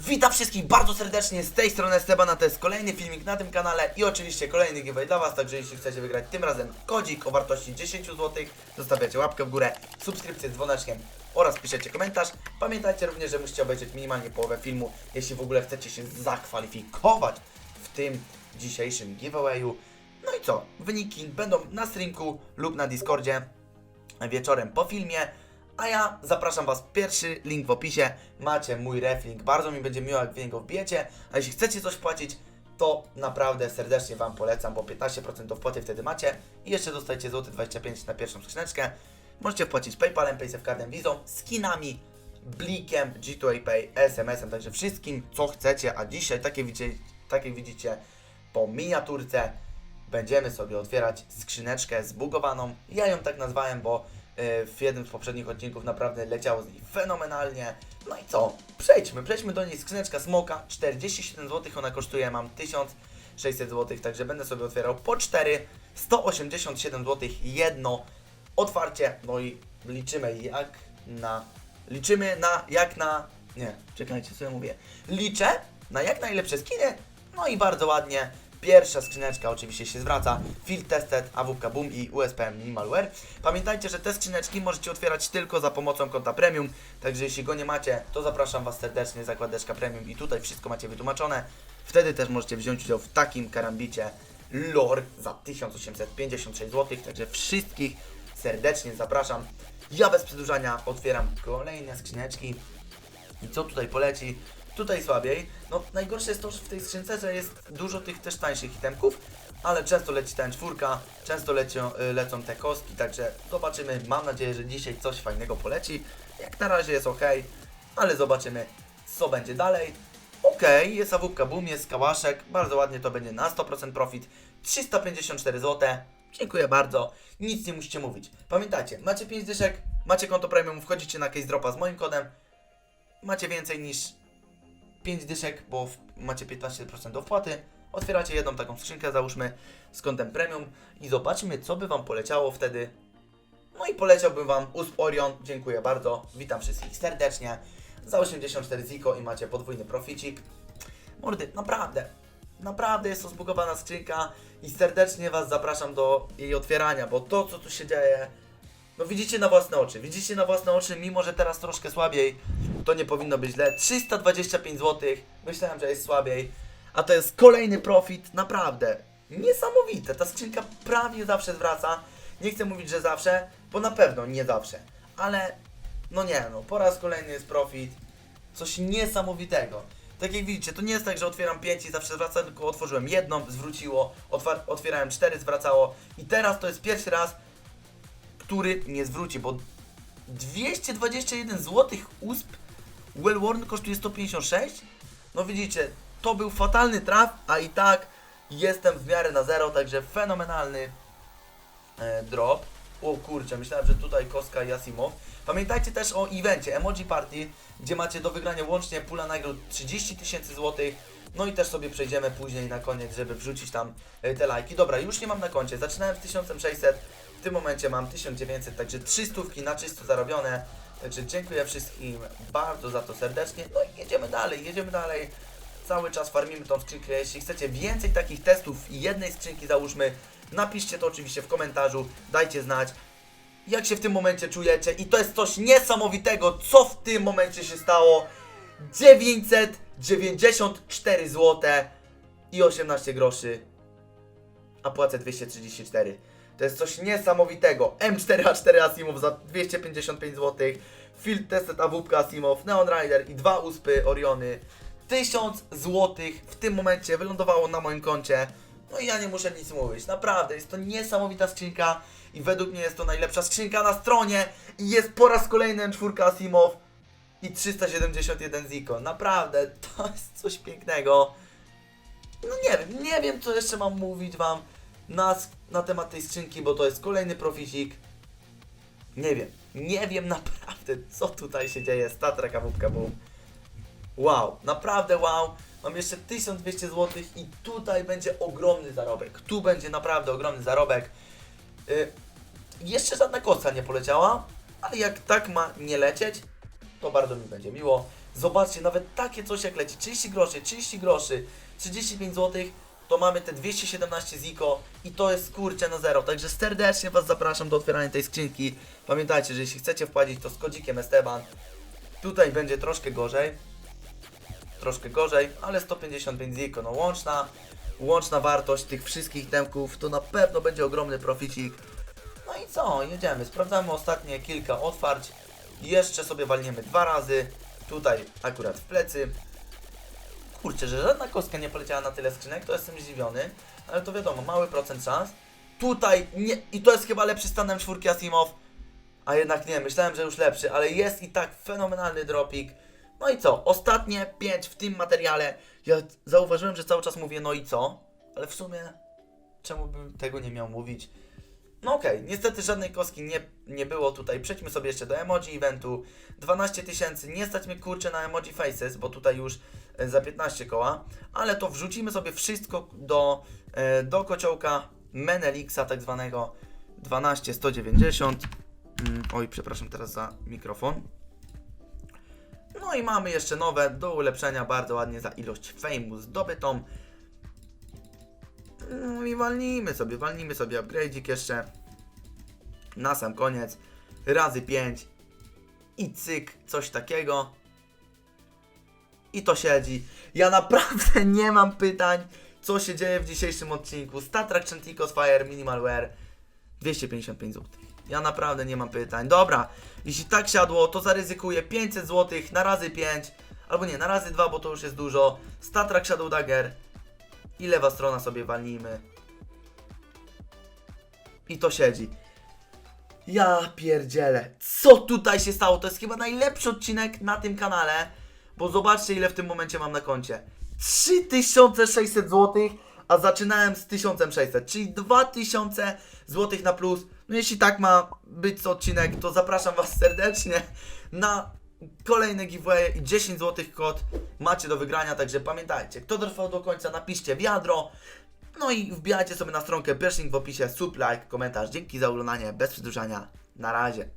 Witam wszystkich bardzo serdecznie z tej strony Esteban, to jest kolejny filmik na tym kanale i oczywiście kolejny giveaway dla Was, także jeśli chcecie wygrać tym razem kodzik o wartości 10 zł, zostawiacie łapkę w górę, subskrypcję z dzwoneczkiem oraz piszecie komentarz. Pamiętajcie również, że musicie obejrzeć minimalnie połowę filmu, jeśli w ogóle chcecie się zakwalifikować w tym dzisiejszym giveawayu. No i co? Wyniki będą na streamku lub na Discordzie wieczorem po filmie. A ja zapraszam Was, pierwszy link w opisie, macie mój reflink, bardzo mi będzie miło jak w niego wbijecie, a jeśli chcecie coś płacić, to naprawdę serdecznie Wam polecam, bo 15% do wpłaty wtedy macie. I jeszcze dostajecie złoty 25 na pierwszą skrzyneczkę. Możecie wpłacić Paypalem, Paysafecardem, Vizą, skinami, blikiem, G2A Pay, SMS-em, także wszystkim co chcecie, a dzisiaj takie widzicie, takie widzicie po miniaturce będziemy sobie otwierać skrzyneczkę zbugowaną. Ja ją tak nazwałem, bo w jednym z poprzednich odcinków naprawdę leciało z niej fenomenalnie. No i co? Przejdźmy, przejdźmy do niej. Skrzyneczka Smoka, 47 zł ona kosztuje, mam 1600 zł, także będę sobie otwierał po 4, 187 zł jedno otwarcie. No i liczymy jak na... Liczymy na jak na... Nie, czekajcie, co ja mówię. Liczę na jak najlepsze skiny, no i bardzo ładnie. Pierwsza skrzyneczka oczywiście się zwraca. Field Tested, AWP Boom i USP Minimalware. Pamiętajcie, że te skrzyneczki możecie otwierać tylko za pomocą konta Premium. Także jeśli go nie macie, to zapraszam Was serdecznie zakładeczka Premium i tutaj wszystko macie wytłumaczone. Wtedy też możecie wziąć udział w takim karambicie lore za 1856 zł. Także wszystkich serdecznie zapraszam. Ja bez przedłużania otwieram kolejne skrzyneczki. I co tutaj poleci? Tutaj słabiej. No najgorsze jest to, że w tej skrzynce, że jest dużo tych też tańszych itemków, ale często leci ta czwórka, często lecią, y, lecą te kostki, także zobaczymy. Mam nadzieję, że dzisiaj coś fajnego poleci. Jak na razie jest ok, ale zobaczymy co będzie dalej. Ok, jest awupka boom, jest kałaszek, bardzo ładnie to będzie na 100% profit. 354 zł. Dziękuję bardzo. Nic nie musicie mówić. Pamiętajcie, macie 5 dyszek, macie konto premium, wchodzicie na case dropa z moim kodem. Macie więcej niż 5 dyszek, bo macie 15% do wpłaty. Otwieracie jedną taką skrzynkę, załóżmy z kontem premium i zobaczmy, co by Wam poleciało wtedy. No i poleciałbym Wam USP Orion. Dziękuję bardzo. Witam wszystkich serdecznie. Za 84 ziko i macie podwójny proficik. Mordy, naprawdę, naprawdę jest to zbugowana skrzynka i serdecznie Was zapraszam do jej otwierania, bo to, co tu się dzieje, no widzicie na własne oczy, widzicie na własne oczy, mimo że teraz troszkę słabiej, to nie powinno być źle. 325 zł, myślałem, że jest słabiej, a to jest kolejny profit, naprawdę. Niesamowite, ta skrzynka prawie zawsze zwraca. Nie chcę mówić, że zawsze, bo na pewno nie zawsze, ale no nie no, po raz kolejny jest profit. Coś niesamowitego. Tak jak widzicie, to nie jest tak, że otwieram 5 i zawsze zwraca, tylko otworzyłem jedną, zwróciło, otwierałem 4, zwracało i teraz to jest pierwszy raz, który nie zwróci, bo 221 zł USP Wellworn kosztuje 156? No widzicie, to był fatalny traf, a i tak jestem w miarę na zero, także fenomenalny e, drop. O kurczę, myślałem, że tutaj Koska i Asimow. Pamiętajcie też o evencie Emoji Party, gdzie macie do wygrania łącznie pula nagród 30 tysięcy złotych. No i też sobie przejdziemy później na koniec, żeby wrzucić tam e, te lajki. Dobra, już nie mam na koncie. Zaczynałem z 1600, w tym momencie mam 1900, także 300 na czysto zarobione. Także dziękuję wszystkim bardzo za to serdecznie. No i jedziemy dalej, jedziemy dalej. Cały czas farmimy tą skrzynkę. Jeśli chcecie więcej takich testów i jednej skrzynki załóżmy, napiszcie to oczywiście w komentarzu, dajcie znać jak się w tym momencie czujecie i to jest coś niesamowitego, co w tym momencie się stało. 994 zł i 18 groszy, a płacę 234. To jest coś niesamowitego. M4A4 Asimov za 255 zł, Field Tested AWP Asimov, Neon Rider i dwa uspy Oriony. 1000 zł w tym momencie wylądowało na moim koncie. No i ja nie muszę nic mówić. Naprawdę, jest to niesamowita skrzynka i według mnie jest to najlepsza skrzynka na stronie i jest po raz kolejny M4 Asimov i 371 Ziko. Naprawdę, to jest coś pięknego. No nie wiem, nie wiem co jeszcze mam mówić wam na, na temat tej skrzynki, bo to jest kolejny proficik. Nie wiem, nie wiem naprawdę co tutaj się dzieje. Statra kawówka boom. Wow, naprawdę wow. Mam jeszcze 1200 zł i tutaj będzie ogromny zarobek. Tu będzie naprawdę ogromny zarobek. Y, jeszcze żadna kosa nie poleciała, ale jak tak ma nie lecieć, to bardzo mi będzie miło. Zobaczcie, nawet takie coś jak leci, 30 groszy, 30 groszy, 35 zł, to mamy te 217 ziko i to jest kurczę na zero. Także serdecznie Was zapraszam do otwierania tej skrzynki. Pamiętajcie, że jeśli chcecie wpłacić to z kodzikiem Esteban, tutaj będzie troszkę gorzej, troszkę gorzej, ale 155 ziko, no łączna, łączna wartość tych wszystkich temków to na pewno będzie ogromny proficik. No i co, jedziemy, sprawdzamy ostatnie kilka otwarć, jeszcze sobie walniemy dwa razy, tutaj akurat w plecy. Kurczę, że żadna kostka nie poleciała na tyle skrzynek, to jestem zdziwiony, ale to wiadomo, mały procent szans. Tutaj nie, i to jest chyba lepszy stanem czwórki Asimov, a jednak nie, myślałem, że już lepszy, ale jest i tak fenomenalny dropik. No i co? Ostatnie 5 w tym materiale. Ja zauważyłem, że cały czas mówię no i co? Ale w sumie czemu bym tego nie miał mówić? No okej, niestety żadnej kostki nie, nie było tutaj. Przejdźmy sobie jeszcze do emoji eventu. 12 tysięcy, nie stać mnie kurczę na emoji faces, bo tutaj już e, za 15 koła. Ale to wrzucimy sobie wszystko do, e, do kociołka Menelixa tak zwanego 12190. Mm, oj, przepraszam teraz za mikrofon. No i mamy jeszcze nowe do ulepszenia bardzo ładnie za ilość fejmu zdobytą. No i walnijmy sobie, walnijmy sobie upgrade'ik jeszcze. Na sam koniec. Razy 5. I cyk, coś takiego. I to siedzi. Ja naprawdę nie mam pytań, co się dzieje w dzisiejszym odcinku. Statrak Chanticos Fire Minimal Wear 255 zł. Ja naprawdę nie mam pytań. Dobra, jeśli tak siadło, to zaryzykuję 500 zł na razy 5. Albo nie, na razy 2, bo to już jest dużo. Statrak Shadow Dagger. I lewa strona sobie walnijmy. I to siedzi. Ja pierdzielę. Co tutaj się stało? To jest chyba najlepszy odcinek na tym kanale. Bo zobaczcie ile w tym momencie mam na koncie. 3600 zł, a zaczynałem z 1600, czyli 2000 zł na plus. No jeśli tak ma być odcinek, to zapraszam Was serdecznie na kolejny giveaway i 10 zł kod macie do wygrania, także pamiętajcie, kto dotrwał do końca, napiszcie wiadro. No i wbijajcie sobie na stronkę Bashing w opisie, sub, like, komentarz. Dzięki za oglądanie, bez przedłużania. Na razie.